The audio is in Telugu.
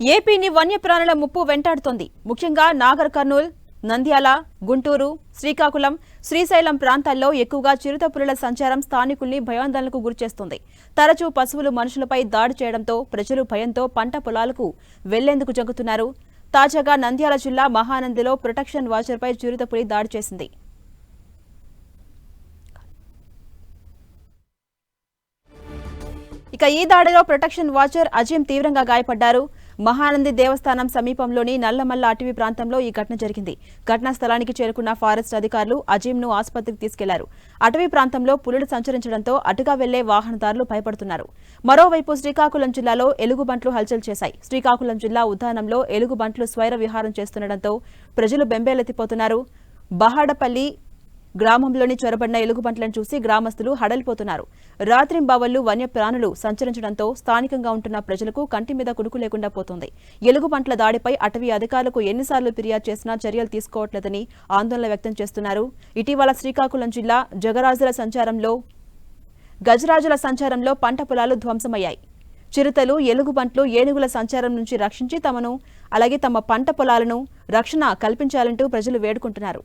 ఏపీని వన్యప్రాణుల ముప్పు వెంటాడుతోంది. ముఖ్యంగా నాగర్ కర్నూల్ నంద్యాల గుంటూరు శ్రీకాకుళం శ్రీశైలం ప్రాంతాల్లో ఎక్కువగా చిరుతపులుల సంచారం స్థానికుల్ని భయాందోళనకు గురిచేస్తుంది తరచూ పశువులు మనుషులపై దాడి చేయడంతో ప్రజలు భయంతో పంట పొలాలకు వెళ్ళేందుకు జంగుతున్నారు తాజాగా నంద్యాల జిల్లా మహానందిలో ప్రొటెక్షన్ వాచర్పై చిరుతపులి దాడి చేసింది. ఇక ఈ దాడిలో ప్రొటెక్షన్ వాచర్ అజీం తీవ్రంగా గాయపడ్డారు. మహానంది దేవస్థానం సమీపంలోని నల్లమల్ల అటవీ ప్రాంతంలో ఈ ఘటన జరిగింది. ఘటనా స్థలానికి చేరుకున్న ఫారెస్ట్ అధికారులు అజీంను ఆసుపత్రికి తీసుకెళ్ళారు. అటవీ ప్రాంతంలో పులులు సంచరించడంతో అటుగా వెళ్ళే వాహనదారులు భయపడుతున్నారు. మరోవైపు శ్రీకాకుళం జిల్లాలో ఎలుగుబంట్లు హల్చల్ చేశాయి. శ్రీకాకుళం జిల్లా ఉద్యానంలో ఎలుగుబంట్లు స్వైర విహారం చేస్తుండటంతో ప్రజలు బెంబేలెత్తిపోతున్నారు. బహాడపల్లి గ్రామంలోని చొరబడిన ఎలుగుబంట్లను చూసి గ్రామస్తులు హడలిపోతున్నారు. రాత్రింబావళ్ళు వన్యప్రాణులు సంచరించడంతో స్థానికంగా ఉంటున్న ప్రజలకు కంటి మీద కుడుకు లేకుండా పోతుంది. ఎలుగుబంట్ల దాడిపై అటవీ అధికారులకు ఎన్నిసార్లు ఫిర్యాదు చేసినా చర్యలు తీసుకోవట్లేదని ఆందోళన వ్యక్తం చేస్తున్నారు. ఇటీవల శ్రీకాకుళం జిల్లా జగరాజుల సంచారంలో గజరాజుల సంచారంలో పంట పొలాలు ధ్వంసమయ్యాయి. చిరుతలు ఎలుగుబంట్లు ఏనుగుల సంచారం నుంచి రక్షించి తమను అలాగే తమ పంట పొలాలను రక్షణ కల్పించాలంటూ ప్రజలు వేడుకుంటున్నారు.